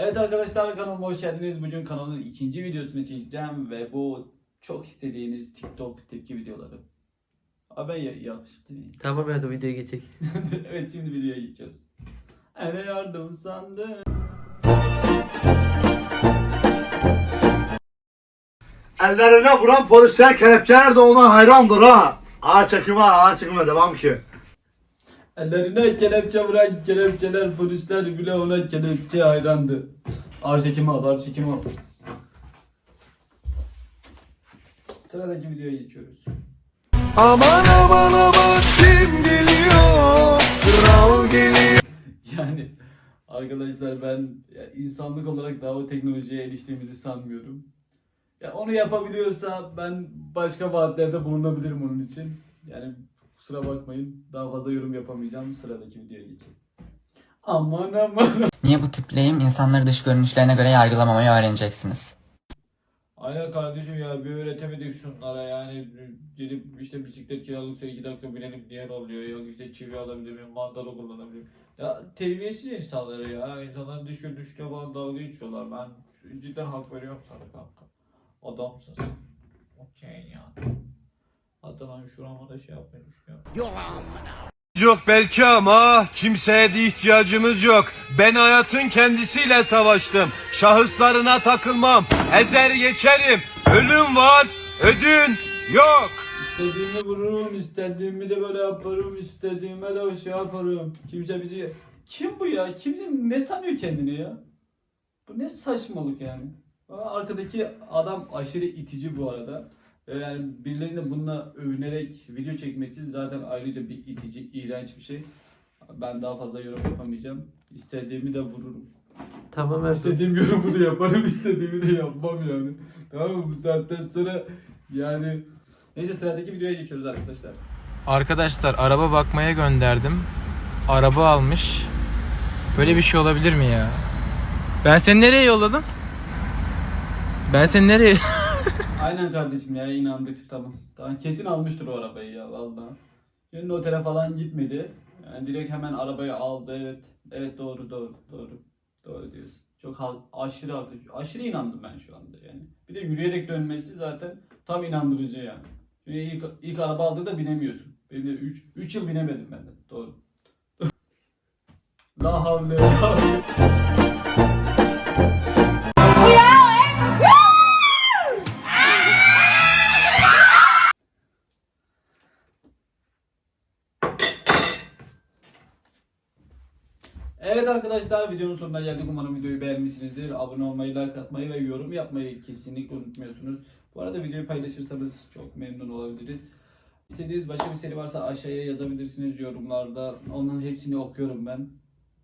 Evet arkadaşlar kanalıma hoş geldiniz. Bugün kanalın ikinci videosunu çekeceğim ve bu çok istediğiniz TikTok tepki videoları. Abi ben ya- yakışıklı değilim. Tamam hadi videoya geçecek. evet şimdi videoya geçiyoruz. Ene yardım sandım. Ellerine vuran polisler kelepçeler de ona hayrandır ha. Ağır çekime ağır çekime devam ki. Ellerine kelepçe vuran kelepçeler polisler bile ona kelepçe hayrandı. Ağır çekimi al, ağır çekimi al. Sıradaki videoya geçiyoruz. Aman aman aman kim geliyor? Kral geliyor. Yani arkadaşlar ben ya insanlık olarak daha o teknolojiye eriştiğimizi sanmıyorum. Ya onu yapabiliyorsa ben başka vaatlerde bulunabilirim onun için. Yani kusura bakmayın daha fazla yorum yapamayacağım. Sıradaki videoya geçelim. Aman aman. Niye bu tipleyim? İnsanları dış görünüşlerine göre yargılamamayı öğreneceksiniz. Aynen kardeşim ya bir öğretemedik şunlara yani gelip işte bisiklet kiralıksa iki dakika binelim diyen oluyor yok işte çivi alabilir miyim mandalı kullanabilir? Ya terbiyesiz insanları ya insanların dış görünüşüyle falan dalga geçiyorlar ben cidden hak veriyorum sana kanka adamsın okey ya hatta ben şurama da şey yapmayı düşünüyorum Yok belki ama kimseye de ihtiyacımız yok. Ben hayatın kendisiyle savaştım. Şahıslarına takılmam. Ezer geçerim. Ölüm var, ödün yok. İstediğimi vururum, istediğimi de böyle yaparım, istediğime de şey yaparım. Kimse bizi... Kim bu ya? Kimse ne sanıyor kendini ya? Bu ne saçmalık yani? Arkadaki adam aşırı itici bu arada. Yani birilerinin bununla övünerek video çekmesi zaten ayrıca bir itici, iğrenç bir şey. Ben daha fazla yorum yapamayacağım. İstediğimi de vururum. Tamam Erdoğan. İstediğim yorumu da yaparım, istediğimi de yapmam yani. Tamam mı? Bu saatten sonra yani... Neyse sıradaki videoya geçiyoruz arkadaşlar. Arkadaşlar araba bakmaya gönderdim. Araba almış. Böyle bir şey olabilir mi ya? Ben seni nereye yolladım? Ben seni nereye... Aynen kardeşim ya inandık tamam. Tamam kesin almıştır o arabayı ya vallahi. Şimdi otele falan gitmedi. Yani direkt hemen arabayı aldı evet. Evet doğru doğru doğru. Doğru diyorsun. Çok aşırı artı aşırı inandım ben şu anda yani. Bir de yürüyerek dönmesi zaten tam inandırıcı yani. Çünkü ilk, ilk araba aldığında binemiyorsun. Benim de 3 3 yıl binemedim ben de. Doğru. La havle Evet arkadaşlar videonun sonuna geldik. Umarım videoyu beğenmişsinizdir. Abone olmayı, like atmayı ve yorum yapmayı kesinlikle unutmuyorsunuz. Bu arada videoyu paylaşırsanız çok memnun olabiliriz. İstediğiniz başka bir seri varsa aşağıya yazabilirsiniz yorumlarda. Onların hepsini okuyorum ben.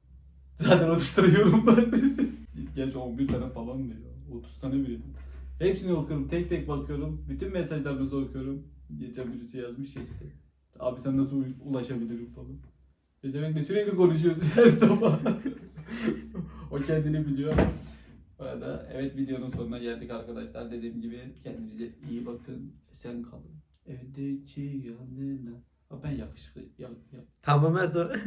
Zaten 30 tane yorum var. Gerçi 11 tane falan diyor. 30 tane bile. Hepsini okuyorum. Tek tek bakıyorum. Bütün mesajlarınızı okuyorum. Geçen birisi yazmış ya işte. Abi sen nasıl ulaşabilirim falan. Pezevenkle sürekli konuşuyoruz her sabah. o kendini biliyor. Bu arada evet videonun sonuna geldik arkadaşlar. Dediğim gibi kendinize iyi bakın. Esen kalın. Evde çiğ yanına. Ben yakışıklı. Ya, ya. Tamam Erdoğan.